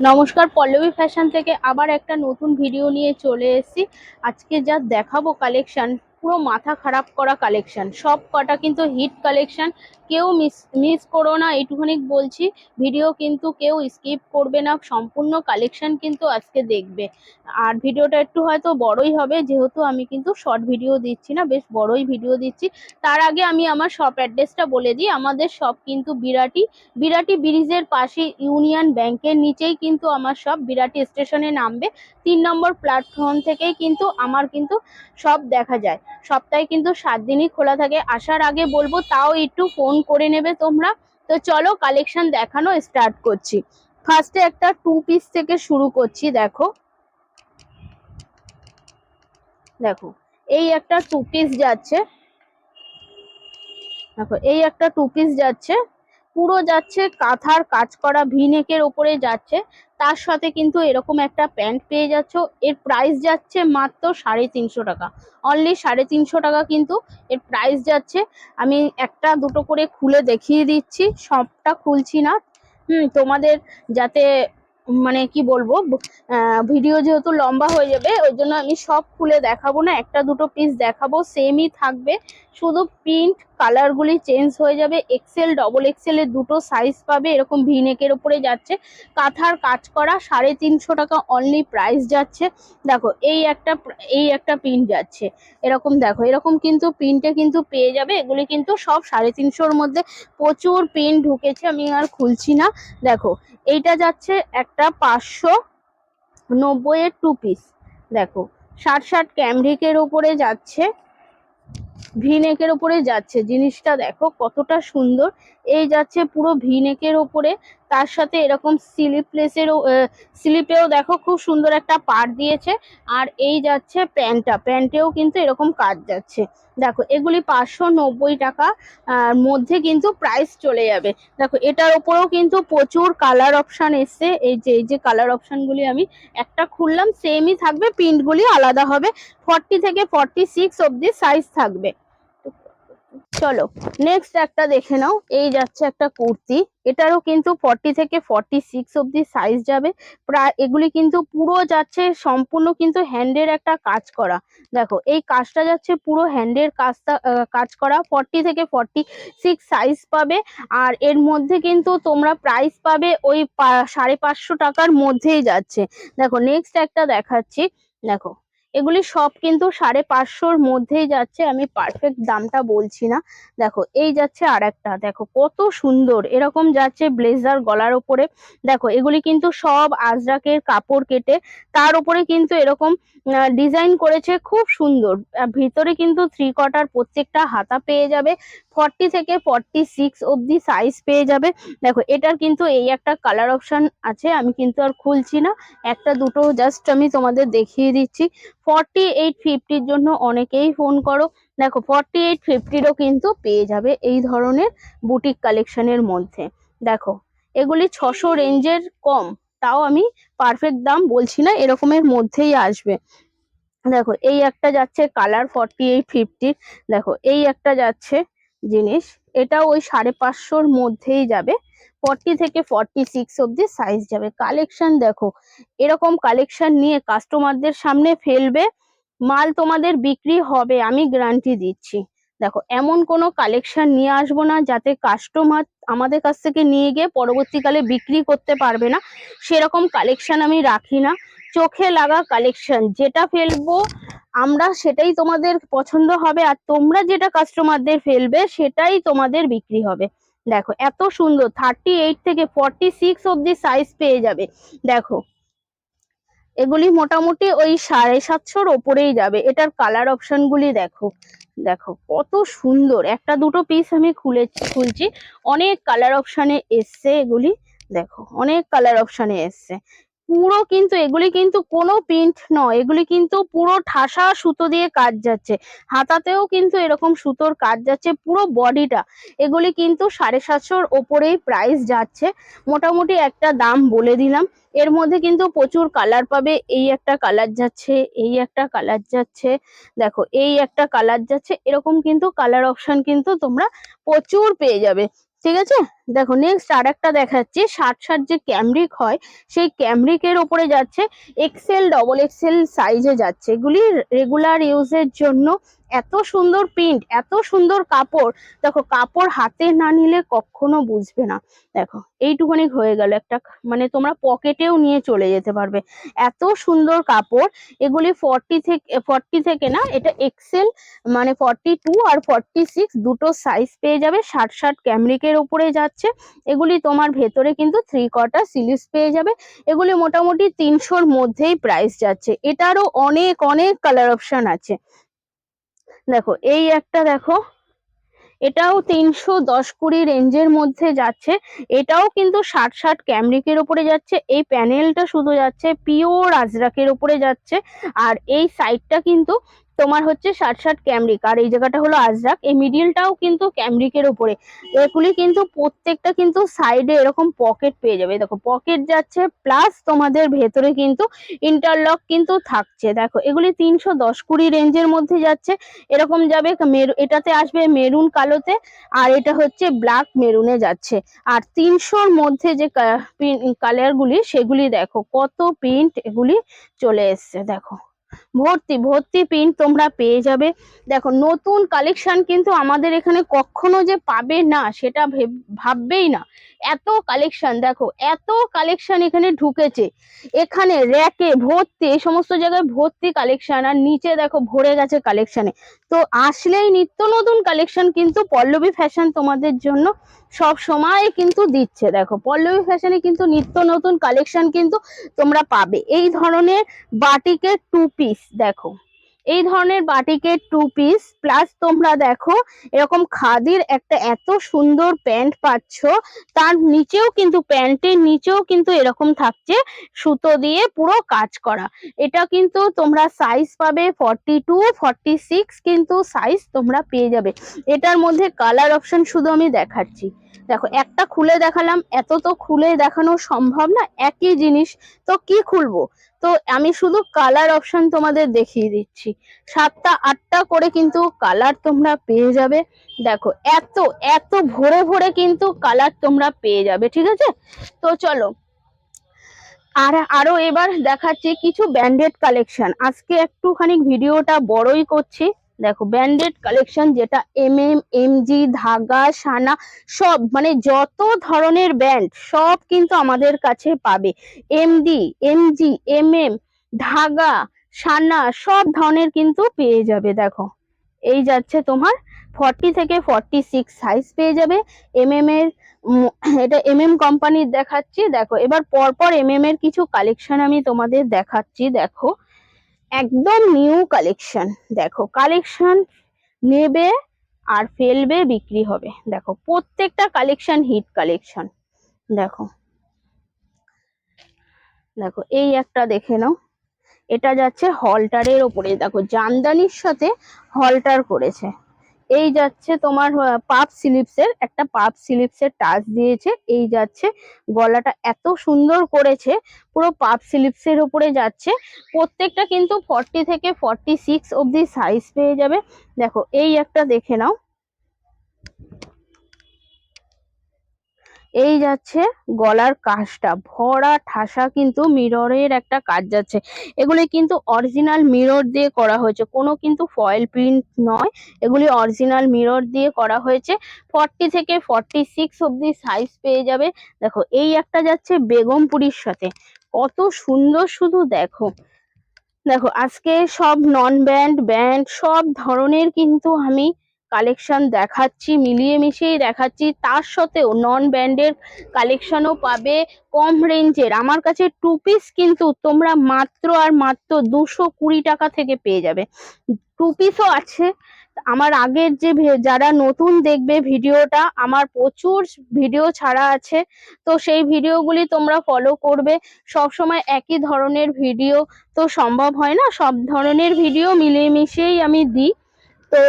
নমস্কার, পল্লবী ফ্যাশন থেকে আবার একটা নতুন ভিডিও নিয়ে চলে এসেছি। আজকে যা দেখাবো কালেকশন পুরো মাথা খারাপ করা কালেকশন সব কটা কিন্তু হিট কালেকশন কেউ মিস মিস করো না, এইটুখানি বলছি। ভিডিও কিন্তু কেউ স্কিপ করবে না। সম্পূর্ণ কালেকশন কিন্তু আজকে দেখবে। আর ভিডিওটা একটু হয়তো বড়ই হবে, যেহেতু আমি কিন্তু শর্ট ভিডিও দিচ্ছি না, বেশ বড়ই ভিডিও দিচ্ছি। তার আগে আমি আমার শপ অ্যাড্রেসটা বলে দিই। আমাদের শপ কিন্তু বিরাটি। বিরাটি ব্রিজের পাশে ইউনিয়ন ব্যাংকের নিচেই কিন্তু আমার সব বিরাটি স্টেশনে নামবে। তিন নম্বর প্ল্যাটফর্ম থেকেই কিন্তু আমার কিন্তু সব দেখা যায়। সপ্তাহে কিন্তু সাত দিনই খোলা থাকে। আসার আগে বলব, তাও একটু ফোন করে নেবে তোমরা। তো চলো কালেকশন দেখানো স্টার্ট করছি। ফার্স্টে একটা টু পিস থেকে শুরু করছি, দেখো। দেখো, এই একটা টু পিস যাচ্ছে। দেখো, এই একটা টু পিস যাচ্ছে। পুরো যাচ্ছে কাঁথার কাজ করা, ভিনেকের ওপরে যাচ্ছে। তার সাথে কিন্তু এরকম একটা প্যান্ট পেয়ে যাচ্ছ। এর প্রাইস যাচ্ছে মাত্র সাড়ে তিনশো টাকা। অনলি সাড়ে তিনশো টাকা কিন্তু এর প্রাইস যাচ্ছে। আমি একটা দুটো করে খুলে দেখিয়ে দিচ্ছি। সবটা খুলছি না। হুম, তোমাদের যাতে মানে কি বলব ভিডিও যেহেতু লম্বা হয়ে যাবে, ওই জন্য আমি সব খুলে দেখাবো না। একটা দুটো পিস দেখাবো সেমই থাকবে। শুধু প্রিন্ট কালারগুলি চেঞ্জ হয়ে যাবে। এক্সেল ডবল এক্সেল এর দুটো সাইজ পাবে। এরকম ভিনেকের উপরে যাচ্ছে। কাঁথার কাজ করা সাড়ে তিনশো টাকা অনলি প্রাইস যাচ্ছে। দেখো, এই একটা এই একটা প্রিন্ট যাচ্ছে। এরকম দেখো, এরকম কিন্তু প্রিন্টে কিন্তু পেয়ে যাবে। এগুলি কিন্তু সব সাড়ে তিনশোর মধ্যে। প্রচুর প্রিন্ট ঢুকেছে, আমি আর খুলছি না। দেখো, এইটা যাচ্ছে একটা পাঁচশো নব্বইয়ের টু পিস দেখো, ষাট ষাট ক্যামরিকের ওপরে যাচ্ছে। ভিনেকের ওপরে যাচ্ছে। জিনিসটা দেখো কতটা সুন্দর। এই যাচ্ছে পুরো ভিনেকের ওপরে তার সাথে এরকম স্লিপলেসেরও স্লিপেও দেখো খুব সুন্দর একটা পার দিয়েছে। আর এই যাচ্ছে প্যান্টটা। প্যান্টেও কিন্তু এরকম কাজ যাচ্ছে। দেখো, এগুলি পাঁচশো নব্বই টাকা। মধ্যে কিন্তু প্রাইস চলে যাবে। দেখো, এটার ওপরেও কিন্তু প্রচুর কালার অপশান এসছে। এই যে এই যে কালার অপশানগুলি আমি একটা খুললাম সেমই থাকবে প্রিন্টগুলি আলাদা হবে। ফর্টি থেকে ফর্টি সিক্স অব্দি সাইজ থাকবে। চলো নেক্সট একটা দেখে নাও। এই যাচ্ছে একটা কুর্তি। এটারও কিন্তু ফর্টি থেকে ফর্টি সিক্স অব্দি সাইজ যাবে। প্রায় এগুলি কিন্তু পুরো যাচ্ছে সম্পূর্ণ কিন্তু হ্যান্ডের একটা কাজ করা। দেখো, এই কাজটা যাচ্ছে পুরো হ্যান্ডের কাজটা কাজ করা। ফর্টি থেকে ফর্টি সিক্স সাইজ পাবে। আর এর মধ্যে কিন্তু তোমরা প্রাইস পাবে ওই সাড়ে পাঁচশো টাকার মধ্যেই যাচ্ছে। দেখো নেক্সট একটা দেখাচ্ছি। দেখো এগুলি সব কিন্তু সাড়ে পাঁচশোর মধ্যেই যাচ্ছে, আমি পারফেক্ট দামটা বলছি না। দেখো, এই যাচ্ছে আর একটা দেখো কত সুন্দর, এরকম যাচ্ছে ব্লেজার গলার ওপরে। দেখো, এগুলি কিন্তু সব আজরাকের কাপড় কেটে, তার উপরে কিন্তু এরকম ডিজাইন করেছে খুব সুন্দর। ভিতরে কিন্তু থ্রি কটার প্রত্যেকটা হাতা পেয়ে যাবে ফর্টি থেকে ফর্টি সিক্স অব্দি সাইজ পেয়ে যাবে। দেখো, এটার কিন্তু এই একটা কালার অপশন আছে, আমি কিন্তু আর খুলছি না। একটা দুটো জাস্ট আমি তোমাদের দেখিয়ে দিচ্ছি। ফর্টি এইট ফিফটির জন্য অনেকেই ফোন করো। দেখো ফর্টি এইট ফিফটিরও কিন্তু পেয়ে যাবে এই ধরনের বুটিক কালেকশনের মধ্যে। দেখো, এগুলি ছশো রেঞ্জের কম, তাও আমি পারফেক্ট দাম বলছি না, এরকমের মধ্যেই আসবে। দেখো, এই একটা যাচ্ছে কালার ফর্টি এইট ফিফটি দেখো, এই একটা যাচ্ছে জিনিস এটা ওই সাড়ে পাঁচশোর মধ্যেই যাবে। ফর্টি থেকে ফর্টি সিক্স অব্দি সাইজ যাবে। কালেকশন দেখো, এরকম কালেকশন নিয়ে কাস্টমারদের সামনে ফেলবে, মাল তোমাদের বিক্রি হবে, আমি গ্যারান্টি দিচ্ছি। দেখো, এমন কোনো কালেকশন নিয়ে আসব না, যাতে কাস্টমার আমাদের কাছ থেকে নিয়ে গিয়ে পরবর্তীকালে বিক্রি করতে পারবে না। সেরকম কালেকশন আমি রাখি না। চোখে লাগা কালেকশন যেটা ফেলব আমরা সেটাই তোমাদের পছন্দ হবে আর তোমরা যেটা কাস্টমারদের ফেলবে সেটাই তোমাদের বিক্রি হবে। দেখো, এত সুন্দর থার্টি এইট থেকে ফর্টি সিক্স অব্দি সাইজ পেয়ে যাবে। দেখো, এগুলি মোটামুটি ওই সাড়ে সাতশোর ওপরেই যাবে। এটার কালার অপশন গুলি দেখো দেখো, কত সুন্দর। একটা দুটো পিস আমি খুলে, খুলছি, অনেক কালার অপশানে এসছে এগুলি। দেখো, অনেক কালার অপশানে এসছে। পুরো কিন্তু, এগুলি কিন্তু কোনো প্রিন্ট নয়। এগুলি কিন্তু পুরো ঠাসা সুতো দিয়ে কাজ যাচ্ছে। হাতাতেও কিন্তু এরকম সুতোর কাজ যাচ্ছে পুরো বডিটা। এগুলি কিন্তু সাড়ে সাতশোর ওপরেই প্রাইস যাচ্ছে। মোটামুটি একটা দাম বলে দিলাম। এর মধ্যে কিন্তু প্রচুর কালার পাবে। এই একটা কালার যাচ্ছে, এই একটা কালার যাচ্ছে। দেখো, এই একটা কালার যাচ্ছে। এরকম কিন্তু কালার অপশন কিন্তু তোমরা প্রচুর পেয়ে যাবে। ঠিক আছে? দেখো নেক্সট আর একটা দেখাচ্ছি। ষাট ষাট যে ক্যামরিক হয়, সেই ক্যামরিকের ওপরে যাচ্ছে এক্সেল ডবল এক্সেল সাইজে যাচ্ছে। এগুলি রেগুলার ইউজের জন্য এত সুন্দর প্রিন্ট এত সুন্দর কাপড়। দেখো, কাপড় হাতে না নিলে কখনো বুঝবে না। দেখো, এইটুকুনি হয়ে গেল একটা মানে তোমরা পকেটেও নিয়ে চলে যেতে পারবে। এত সুন্দর কাপড়, এগুলি ফর্টি থেকে ফর্টি থেকে না, এটা এক্সেল মানে ফর্টি টু আর ফর্টি সিক্স দুটো সাইজ পেয়ে যাবে। ষাট ষাট ক্যামরিকের ওপরে যাচ্ছে। এগুলি তোমার ভেতরে কিন্তু থ্রি কোয়ার্টার সিলিপস পেয়ে যাবে। এগুলি মোটামুটি তিনশোর মধ্যেই প্রাইস যাচ্ছে। এটারও অনেক অনেক কালার অপশন আছে। দেখো, এই একটা দেখো, এটাও তিনশো দশ কুড়ি রেঞ্জের মধ্যে যাচ্ছে। এটাও কিন্তু ষাট ষাট ক্যামরিকের উপরে যাচ্ছে। এই প্যানেলটা শুধু যাচ্ছে পিওর আজরাকের উপরে যাচ্ছে। আর এই সাইডটা কিন্তু তোমার হচ্ছে ষাট ষাট ক্যামরিক, আর এই জায়গাটা হলো আজরাক। এই মিডিলটাও কিন্তু ক্যামরিকের উপরে। এগুলি কিন্তু প্রত্যেকটা কিন্তু সাইডে এরকম পকেট পেয়ে যাবে। দেখো পকেট যাচ্ছে প্লাস তোমাদের ভেতরে কিন্তু ইন্টারলক কিন্তু থাকছে। দেখো, এগুলি তিনশো দশ কুড়ি রেঞ্জের মধ্যে যাচ্ছে। এরকম যাবে এটাতে আসবে মেরুন কালোতে, আর এটা হচ্ছে ব্ল্যাক মেরুনে যাচ্ছে। আর তিনশোর মধ্যে যে কালার গুলি সেগুলি দেখো, কত প্রিন্ট এগুলি চলে এসছে, দেখো। ভর্তি ভর্তি প্রিন্ট তোমরা পেয়ে যাবে। দেখো, নতুন কালেকশন কিন্তু আমাদের এখানে কখনো যে পাবে না, সেটা ভেব- ভাববেই না। এত কালেকশন দেখো, এত কালেকশন এখানে ঢুকেছে। এখানে র্যাকে ভর্তি, এই সমস্ত জায়গায় ভর্তি কালেকশন আর নিচে দেখো ভরে গেছে কালেকশনে তো আসলেই নিত্য নতুন কালেকশন কিন্তু পল্লবী ফ্যাশন তোমাদের জন্য সব সময় কিন্তু দিচ্ছে। দেখো, পল্লবী ফ্যাশনে কিন্তু নিত্য নতুন কালেকশন কিন্তু তোমরা পাবে। এই ধরনের বাটিকের টু পিস দেখো। এই ধরনের বাটিকের টু পিস প্লাস তোমরা দেখো, এরকম খাদির একটা এত সুন্দর প্যান্ট পাচ্ছ, তার নিচেও কিন্তু প্যান্টের নিচেও কিন্তু এরকম থাকছে সুতো দিয়ে পুরো কাজ করা। এটা কিন্তু তোমরা সাইজ পাবে ফর্টি টু সিক্স কিন্তু সাইজ তোমরা পেয়ে যাবে। এটার মধ্যে কালার অপশন শুধু আমি দেখাচ্ছি। দেখো, একটা খুলে দেখালাম, এত তো খুলে দেখানো সম্ভব না, একই জিনিস, তো কি খুলবো? তো আমি শুধু কালার অপশন তোমাদের দেখিয়ে দিচ্ছি। সাতটা, আটটা করে কিন্তু কালার তোমরা পেয়ে যাবে। দেখো, এত এত ভরে ভরে কিন্তু কালার তোমরা পেয়ে যাবে, ঠিক আছে? তো চলো, আর আরও এবার দেখাচ্ছি কিছু ব্যান্ডেড কালেকশন আজকে একটুখানি ভিডিওটা বড়ই করছি। দেখো ব্যান্ডেড কালেকশন যেটা এম এম এমজি ধাগা, সানা, সব মানে যত ধরনের ব্যান্ড সব কিন্তু আমাদের কাছে পাবে। এমডি এমজি এম এম ধাগা, সানা, সব ধরনের কিন্তু পেয়ে যাবে, দেখো। এই যাচ্ছে তোমার ফর্টি থেকে ফর্টি সিক্স সাইজ পেয়ে যাবে। এম এম এর এটা এম এম কোম্পানির দেখাচ্ছি, দেখো। এবার পরপর এম এম এর কিছু কালেকশন আমি তোমাদের দেখাচ্ছি, দেখো। একদম নিউ কালেকশন দেখো কালেকশন নেবে আর ফেলবে, বিক্রি হবে। দেখো, প্রত্যেকটা কালেকশন হিট কালেকশন দেখো। দেখো, এই একটা দেখে নাও। এটা যাচ্ছে হলটারের ওপরে। দেখো, জামদানির সাথে হলটার করেছে। এই যাচ্ছে তোমার পাপ স্লিপসের একটা পাপ স্লিপসের টাচ দিয়েছে, এই যাচ্ছে, গলাটা এত সুন্দর করেছে, পুরো পাপ স্লিপসের উপরে যাচ্ছে, প্রত্যেকটা কিন্তু ফর্টি থেকে ফর্টি সিক্স অব্দি সাইজ পেয়ে যাবে। দেখো, এই একটা দেখে নাও। এই যাচ্ছে গলার কাজটা। ভরা ঠাসা কিন্তু মিররের একটা কাজ যাচ্ছে। এগুলি কিন্তু অরিজিনাল মিরর দিয়ে করা হয়েছে। কোনো কিন্তু ফয়েল প্রিন্ট নয়। এগুলি অরিজিনাল মিরর দিয়ে করা হয়েছে। ফর্টি থেকে ফর্টি সিক্স অব্দি সাইজ পেয়ে যাবে। দেখো, এই একটা যাচ্ছে বেগমপুরির সাথে। কত সুন্দর শুধু দেখো। দেখো, আজকে সব নন ব্যান্ড ব্যান্ড সব ধরনের কিন্তু আমি কালেকশন দেখাচ্ছি, মিলিয়ে মিশিয়েই দেখাচ্ছি। তার সাথেও নন ব্যান্ডের কালেকশনও পাবে কম রেঞ্জের আমার কাছে টু পিস কিন্তু তোমরা মাত্র আর মাত্র দুশো কুড়ি টাকা থেকে পেয়ে যাবে। টু পিসও আছে। আমার আগের যে যারা নতুন দেখবে ভিডিওটা, আমার প্রচুর ভিডিও ছাড়া আছে। তো সেই ভিডিওগুলি তোমরা ফলো করবে। সব সময় একই ধরনের ভিডিও তো সম্ভব হয় না। সব ধরনের ভিডিও মিলিয়ে মিশিয়েই আমি দিই। তো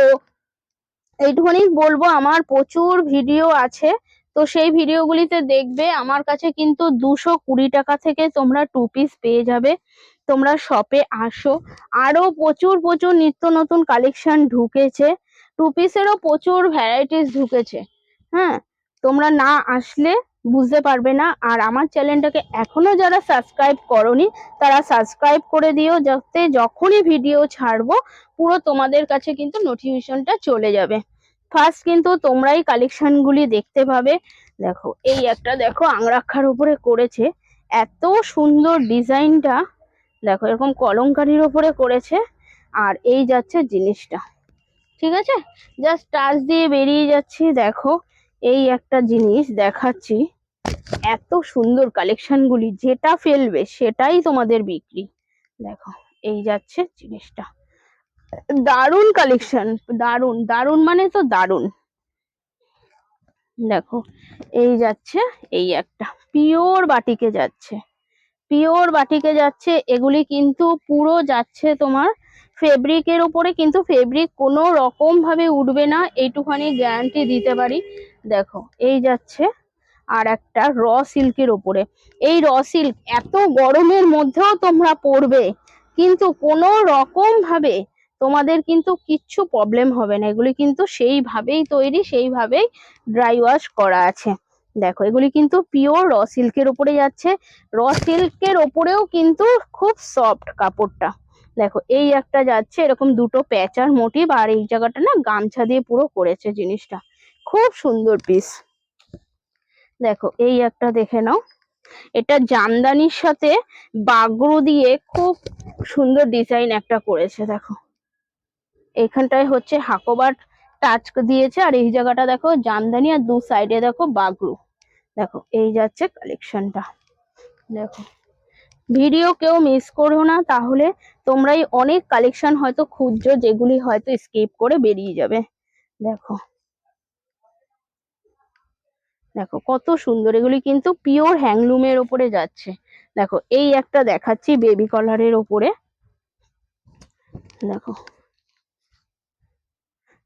এইটুখানি বলব, আমার প্রচুর ভিডিও আছে। তো সেই ভিডিওগুলিতে দেখবে আমার কাছে কিন্তু দুশো কুড়ি টাকা থেকে তোমরা টু পিস পেয়ে যাবে। তোমরা শপে আসো। আরও প্রচুর প্রচুর নিত্য নতুন কালেকশন ঢুকেছে। টু পিসেরও প্রচুর ভ্যারাইটিস ঢুকেছে। হ্যাঁ তোমরা না আসলে বুঝতে পারবে না। আর আমার চ্যানেলটাকে এখনও যারা সাবস্ক্রাইব করনি, তারা সাবস্ক্রাইব করে দিও যাতে যখনই ভিডিও ছাড়বো, পুরো তোমাদের কাছে কিন্তু নোটিফিকেশনটা চলে যাবে। ফার্স্ট কিন্তু তোমরাই কালেকশনগুলি দেখতে পাবে। দেখো, এই একটা দেখো আংরাক্ষার উপরে করেছে। এত সুন্দর ডিজাইনটা দেখো, এরকম কলমকারির ওপরে করেছে। আর এই যাচ্ছে জিনিসটা। ঠিক আছে? জাস্ট টাচ দিয়ে বেরিয়ে যাচ্ছি, দেখো। এই একটা জিনিস দেখাচ্ছি। এত সুন্দর কালেকশনগুলি যেটা ফেলবে সেটাই তোমাদের বিক্রি। দেখো, এই যাচ্ছে জিনিসটা। দারুণ কালেকশন দারুণ দারুণ মানে তো দারুণ। দেখো, এই যাচ্ছে এই একটা, পিওর বাটিকে যাচ্ছে। পিওর বাটিকে যাচ্ছে, এগুলি কিন্তু পুরো যাচ্ছে তোমার ফেব্রিকের উপরে কিন্তু ফেব্রিক কোনো রকম ভাবে উঠবে না, এইটুখানি গ্যারান্টি দিতে পারি। দেখো, এই যাচ্ছে আর একটা র সিল্কের ওপরে এই র সিল্ক এত গরমের মধ্যেও তোমরা পরবে, কিন্তু কোনো রকম ভাবে তোমাদের কিন্তু কিচ্ছু প্রবলেম হবে না। এগুলি কিন্তু সেইভাবেই তৈরি, সেইভাবেই ড্রাই ওয়াশ করা আছে। দেখো, এগুলি কিন্তু পিওর র সিল্কের উপরে যাচ্ছে। র সিল্কের ওপরেও কিন্তু খুব সফট কাপড়টা। দেখো, এই একটা যাচ্ছে এরকম দুটো প্যাচার মোটিভ আর এই জায়গাটা না গামছা দিয়ে পুরো করেছে জিনিসটা। খুব সুন্দর পিস দেখো, এই একটা দেখে নাও। এটা জামদানির সাথে বাগরু দিয়ে খুব সুন্দর ডিজাইন একটা করেছে, দেখো। এখানটায় হচ্ছে হাকোবার টাচ দিয়েছে আর এই জায়গাটা দেখো জামদানি আর দু সাইডে দেখো বাগরু। দেখো, এই যাচ্ছে কালেকশনটা দেখো। ভিডিও কেউ মিস করো না, তাহলে তোমরাই অনেক কালেকশন হয়তো ক্ষুদ্র যেগুলি হয়তো স্কিপ করে বেরিয়ে যাবে। দেখো। দেখো, কত সুন্দর, এগুলি কিন্তু পিওর হ্যাংলুমের ওপরে যাচ্ছে। দেখো, এই একটা দেখাচ্ছি বেবি কলারের ওপরে। দেখো।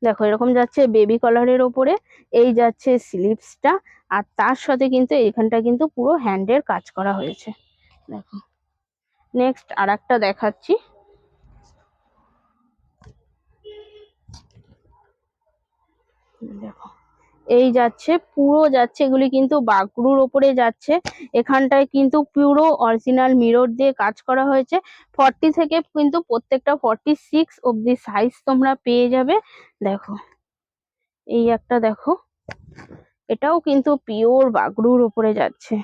দেখো, এরকম যাচ্ছে বেবি কলারের ওপরে, এই যাচ্ছে স্লিভসটা আর তার সাথে কিন্তু এইখানটা কিন্তু পুরো হ্যান্ডের কাজ করা হয়েছে। দেখো। নেক্সট আর একটা দেখাচ্ছি। দেখো, এই যাচ্ছে, পুরো যাচ্ছে, এগুলি কিন্তু বাগরুর ওপরে যাচ্ছে। এখানটায় কিন্তু পুরো অরিজিনাল মিরর দিয়ে কাজ করা হয়েছে। ফর্টি থেকে কিন্তু প্রত্যেকটা ফর্টি সিক্স অব্দি সাইজ তোমরা পেয়ে যাবে। দেখো, এই একটা দেখো, এটাও কিন্তু পিওর বাগরুর ওপরে যাচ্ছে।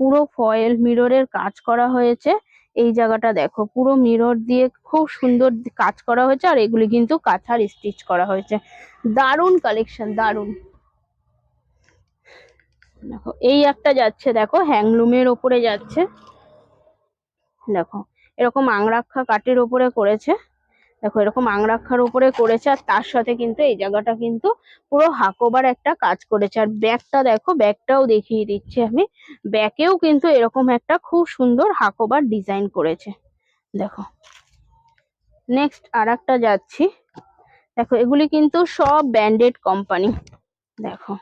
পুরো ফয়েল মিররের কাজ করা হয়েছে। এই জায়গাটা দেখো, পুরো মিরর দিয়ে খুব সুন্দর কাজ করা হয়েছে আর এগুলি কিন্তু কাঁথার স্টিচ করা হয়েছে। দারুণ কালেকশন দারুণ। দেখো, এই একটা যাচ্ছে, দেখো হ্যাংলুমের ওপরে যাচ্ছে। দেখো, এরকম আংরাক্ষা কাঠের ওপরে করেছে। দেখো, এরকম আংরাক্ষার উপরে করেছে আর তার সাথে কিন্তু এই জায়গাটা কিন্তু পুরো হাকোবার একটা কাজ করেছে। আর ব্যাগটা দেখো, ব্যাগটাও দেখিয়ে দিচ্ছি আমি। ব্যাকেও কিন্তু এরকম একটা খুব সুন্দর হাকোবার ডিজাইন করেছে। দেখো, নেক্সট আর একটা যাচ্ছি। দেখো, এগুলি কিন্তু সব ব্র্যান্ডেড কোম্পানি। দেখো,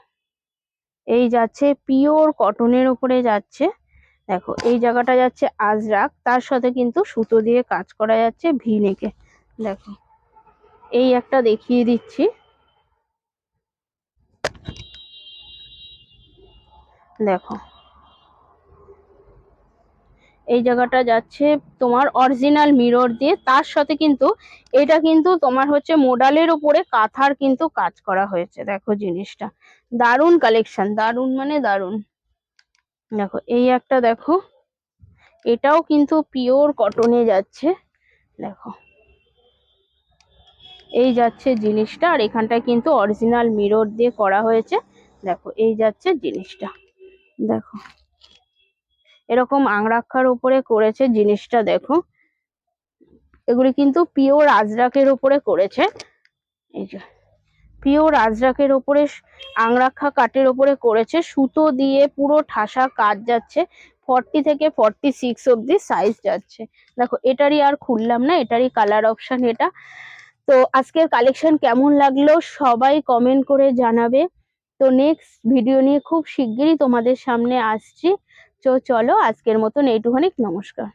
এই যাচ্ছে পিওর কটনের উপরে যাচ্ছে। দেখো, এই জায়গাটা যাচ্ছে আজরাক। তার সাথে কিন্তু সুতো দিয়ে কাজ করা যাচ্ছে ভি নেকে দেখো। এই একটা দেখিয়ে দিচ্ছি। দেখো। এই জায়গাটা যাচ্ছে তোমার অরিজিনাল মিরর দিয়ে। তার সাথে কিন্তু এটা কিন্তু তোমার হচ্ছে মোডালের উপরে কাঁথার কিন্তু কাজ করা হয়েছে। দেখো জিনিসটা। দারুণ কালেকশন দারুণ মানে দারুণ। দেখো, এই একটা দেখো। এটাও কিন্তু পিওর কটনে যাচ্ছে। দেখো। এই যাচ্ছে জিনিসটা আর এখানটায় কিন্তু অরিজিনাল মিরর দিয়ে করা হয়েছে। দেখো, এই যাচ্ছে জিনিসটা। দেখো, এরকম আংরাক্ষার উপরে করেছে জিনিসটা, দেখো। এগুলি কিন্তু পিওর আজরাকের উপরে করেছে। এই যে, পিওর আজরাকের উপরে আংরাক্ষা কাঠের উপরে করেছে। সুতো দিয়ে পুরো ঠাসা কাজ যাচ্ছে। ফর্টি থেকে ফর্টি সিক্স অব্দি সাইজ যাচ্ছে। দেখো, এটারই আর খুললাম না, এটারই কালার অপশন এটা। তো আজকের কালেকশন কেমন লাগল সবাই কমেন্ট করে জানাবে। তো নেক্সট ভিডিও নিয়ে খুব শিগগিরই তোমাদের সামনে আসছি। তো চলো আজকের মতন এইটুখানিক নমস্কার।